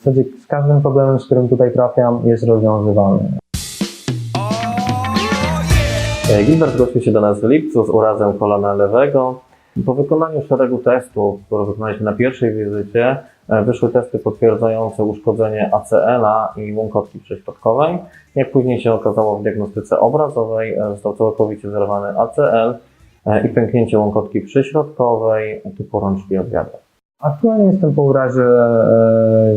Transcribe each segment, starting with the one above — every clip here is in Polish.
W zasadzie z każdym problemem, z którym tutaj trafiam, jest rozwiązywalny. E, Gilbert zgłosił się do nas w lipcu z urazem kolana lewego. Po wykonaniu szeregu testów, które wykonaliśmy na pierwszej wizycie, e, wyszły testy potwierdzające uszkodzenie ACL-a i łąkotki przyśrodkowej. Jak później się okazało w diagnostyce obrazowej, e, został całkowicie zerwany ACL e, i pęknięcie łąkotki przyśrodkowej typu rączki od. Aktualnie jestem po urazie e,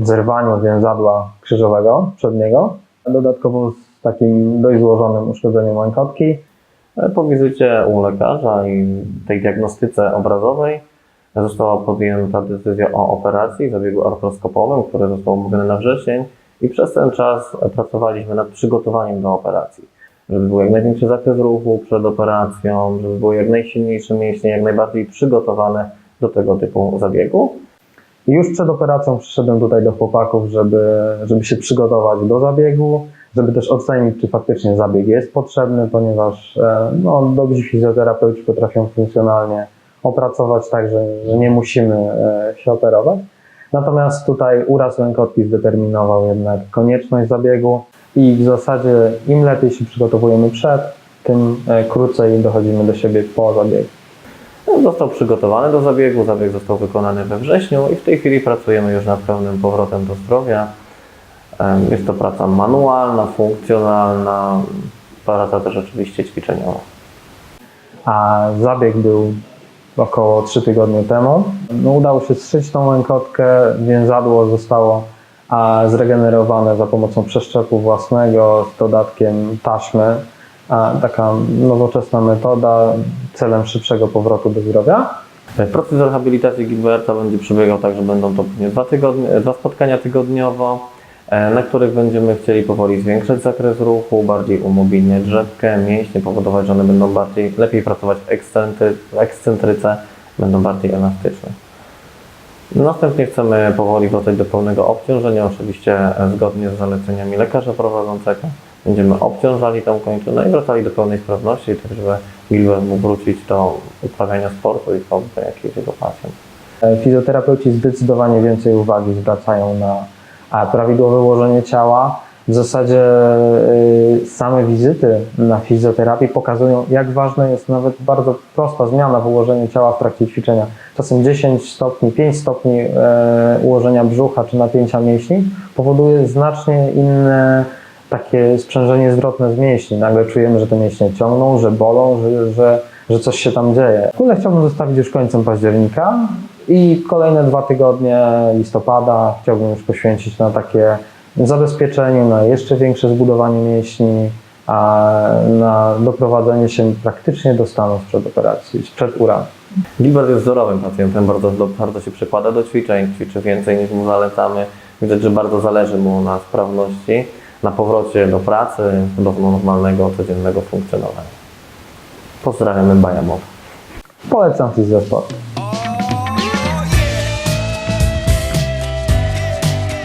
zerwaniu więzadła krzyżowego przedniego, dodatkowo z takim dość złożonym uszkodzeniem łąkotki. E, Po wizycie u lekarza i tej diagnostyce obrazowej została podjęta decyzja o operacji, zabiegu artroskopowym, który został omówiony na wrzesień i przez ten czas pracowaliśmy nad przygotowaniem do operacji. Żeby był jak największy zakres ruchu przed operacją, żeby były jak najsilniejsze mięśnie, jak najbardziej przygotowane do tego typu zabiegu. I już przed operacją przyszedłem tutaj do chłopaków, żeby, żeby się przygotować do zabiegu, żeby też ocenić, czy faktycznie zabieg jest potrzebny, ponieważ e, no, dobrzy fizjoterapeuci potrafią funkcjonalnie opracować tak, że, że nie musimy e, się operować. Natomiast tutaj uraz łękotki zdeterminował jednak konieczność zabiegu i w zasadzie im lepiej się przygotowujemy przed, tym e, krócej dochodzimy do siebie po zabiegu. Został przygotowany do zabiegu, zabieg został wykonany we wrześniu i w tej chwili pracujemy już nad pełnym powrotem do zdrowia. Jest to praca manualna, funkcjonalna, praca też oczywiście ćwiczeniowa. a zabieg był około 3 tygodnie temu. No, udało się zszyć tą łękotkę, więzadło zostało zregenerowane za pomocą przeszczepu własnego z dodatkiem taśmy. A, taka nowoczesna metoda celem szybszego powrotu do zdrowia. Proces rehabilitacji Gilberta będzie przebiegał tak, że będą to pewnie dwa, tygodnie, dwa spotkania tygodniowo, e, na których będziemy chcieli powoli zwiększać zakres ruchu, bardziej umobilniać rzepkę, mięśnie, powodować, że one będą bardziej, lepiej pracować w, ekscentry, ekscentryce, będą bardziej elastyczne. Następnie chcemy powoli wracać do pełnego obciążenia, oczywiście e, zgodnie z zaleceniami lekarza prowadzącego. Będziemy obciążali tą kończynę i wracali do pełnej sprawności, tak żeby Gilbert mógł wrócić do uprawiania sportu i hobby, jak jest jego pasją. E, Fizjoterapeuci zdecydowanie więcej uwagi zwracają na prawidłowe ułożenie ciała. W zasadzie y, same wizyty na fizjoterapii pokazują, jak ważna jest nawet bardzo prosta zmiana w ułożeniu ciała w trakcie ćwiczenia. Czasem 10 stopni, 5 stopni e, ułożenia brzucha czy napięcia mięśni powoduje znacznie inne takie sprzężenie zwrotne z mięśni. Nagle czujemy, że te mięśnie ciągną, że bolą, że, że, że coś się tam dzieje. Kulę chciałbym zostawić już końcem października i kolejne dwa tygodnie listopada chciałbym już poświęcić na takie zabezpieczenie, na jeszcze większe zbudowanie mięśni, a na doprowadzenie się praktycznie do stanu sprzed operacji, sprzed urazu. Gilbert jest wzorowym pacjentem, bardzo, bardzo się przykłada do ćwiczeń, ćwiczy więcej niż mu zalecamy. Widać, że bardzo zależy mu na sprawności, na powrocie do pracy, do normalnego, codziennego funkcjonowania. Pozdrawiamy Bajamow. Polecam fizjosport.